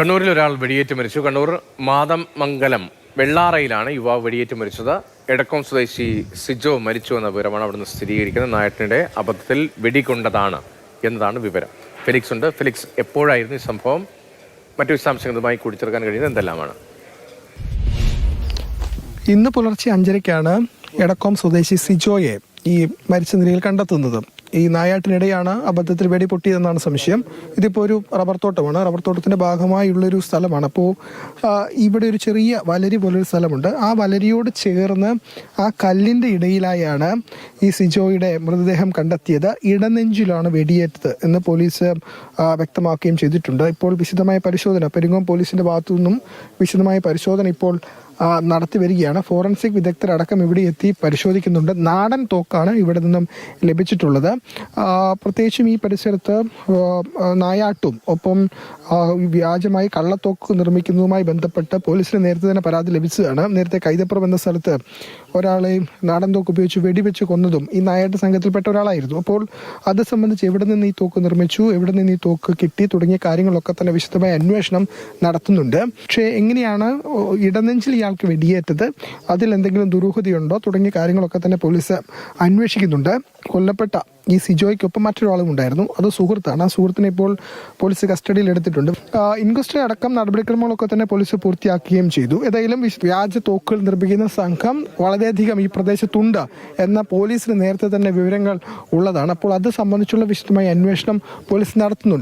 കണ്ണൂരിൽ ഒരാൾ വെടിയേറ്റ് മരിച്ചു. കണ്ണൂർ മാതമംഗലം വെള്ളാറയിലാണ് യുവാവ് വെടിയേറ്റ് മരിച്ചത്. എടക്കോം സ്വദേശി സിജോ മരിച്ചു എന്ന വിവരമാണ് അവിടുന്ന് സ്ഥിരീകരിക്കുന്നത്. നായട്ടിനിടെ അബദ്ധത്തിൽ വെടികൊണ്ടതാണ് എന്നതാണ് വിവരം. ഫിലിക്സ് ഉണ്ട്. ഫിലിക്സ് എപ്പോഴായിരുന്നു ഈ സംഭവം? മറ്റു വിശദാംശങ്ങളുമായി കൂടിച്ചേർക്കാൻ കഴിയുന്നത് എന്തെല്ലാമാണ്? ഇന്ന് പുലർച്ചെ അഞ്ചരയ്ക്കാണ് എടക്കോം സ്വദേശി സിജോയെ ഈ മരിച്ച നിലയിൽ കണ്ടെത്തുന്നത്. ഈ നായാട്ടിനിടെയാണ് അബദ്ധത്തിൽ വെടി പൊട്ടിയതെന്നാണ് സംശയം. ഇതിപ്പോൾ ഒരു റബ്ബർ തോട്ടമാണ്. റബ്ബർ തോട്ടത്തിന്റെ ഭാഗമായുള്ളൊരു സ്ഥലമാണ്. അപ്പോൾ ഇവിടെ ഒരു ചെറിയ വലരി പോലൊരു സ്ഥലമുണ്ട്. ആ വലരിയോട് ചേർന്ന് ആ കല്ലിന്റെ ഇടയിലായാണ് ഈ സിജോയുടെ മൃതദേഹം കണ്ടെത്തിയത്. ഇടനെഞ്ചിലാണ് വെടിയേറ്റത് എന്ന് പോലീസ് വ്യക്തമാക്കുകയും ചെയ്തിട്ടുണ്ട്. ഇപ്പോൾ വിശദമായ പരിശോധന പെരിങ്ങോം പോലീസിന്റെ ഭാഗത്തു നിന്നും വിശദമായ പരിശോധന ഇപ്പോൾ നടത്തി വരികയാണ്. ഫോറൻസിക് വിദഗ്ധരടക്കം ഇവിടെ എത്തി പരിശോധിക്കുന്നുണ്ട്. നാടൻ തോക്കാണ് ഇവിടെ നിന്നും ലഭിച്ചിട്ടുള്ളത്. പ്രത്യേകിച്ചും ഈ പരിസരത്ത് നായാട്ടും ഒപ്പം വ്യാജമായി കള്ളത്തോക്ക് നിർമ്മിക്കുന്നതുമായി ബന്ധപ്പെട്ട് പോലീസിന് നേരത്തെ തന്നെ പരാതി ലഭിച്ചതാണ്. നേരത്തെ കൈതപ്പുറം എന്ന സ്ഥലത്ത് ഒരാളെ നാടൻ തോക്ക് ഉപയോഗിച്ച് വെടിവെച്ച് കൊന്നതും ഈ നായാട്ട് സംഘത്തിൽപ്പെട്ട ഒരാളായിരുന്നു. അപ്പോൾ അത് സംബന്ധിച്ച് എവിടെ നിന്ന് ഈ തോക്ക് നിർമ്മിച്ചു എവിടെ നിന്ന് ഈ തോക്ക് കിട്ടി തുടങ്ങിയ കാര്യങ്ങളൊക്കെ തന്നെ വിശദമായ അന്വേഷണം നടത്തുന്നുണ്ട്. പക്ഷേ എങ്ങനെയാണ് ഇടനെഞ്ചിൽ ഇടനെഞ്ചിൽ ഇയാൾക്ക് വെടിയേറ്റത്. അതിൽ എന്തെങ്കിലും ദുരൂഹതയുണ്ടോ? തുടങ്ങിയ കാര്യങ്ങളൊക്കെ തന്നെ പോലീസ് അന്വേഷിക്കുന്നുണ്ട്. കൊല്ലപ്പെട്ട ഈ സിജോയ്ക്കൊപ്പം മറ്റൊരാളും ഉണ്ടായിരുന്നു. അത് സുഹൃത്താണ്. ആ സുഹൃത്തിനെ ഇപ്പോൾ പോലീസ് കസ്റ്റഡിയിൽ എടുത്തിട്ടുണ്ട്. ഇൻക്വസ്റ്റ് അടക്കം നടപടിക്രമങ്ങളൊക്കെ തന്നെ പോലീസ് പൂർത്തിയാക്കുകയും ചെയ്തു. ഏതായാലും വ്യാജ തോക്കുകൾ നിർമ്മിക്കുന്ന സംഘം വളരെയധികം ഈ പ്രദേശത്തുണ്ട് എന്ന പോലീസിന് നേരത്തെ തന്നെ വിവരങ്ങൾ ഉള്ളതാണ്. അപ്പോൾ അത് സംബന്ധിച്ചുള്ള വിശദമായ അന്വേഷണം പോലീസ് നടത്തുന്നുണ്ട്.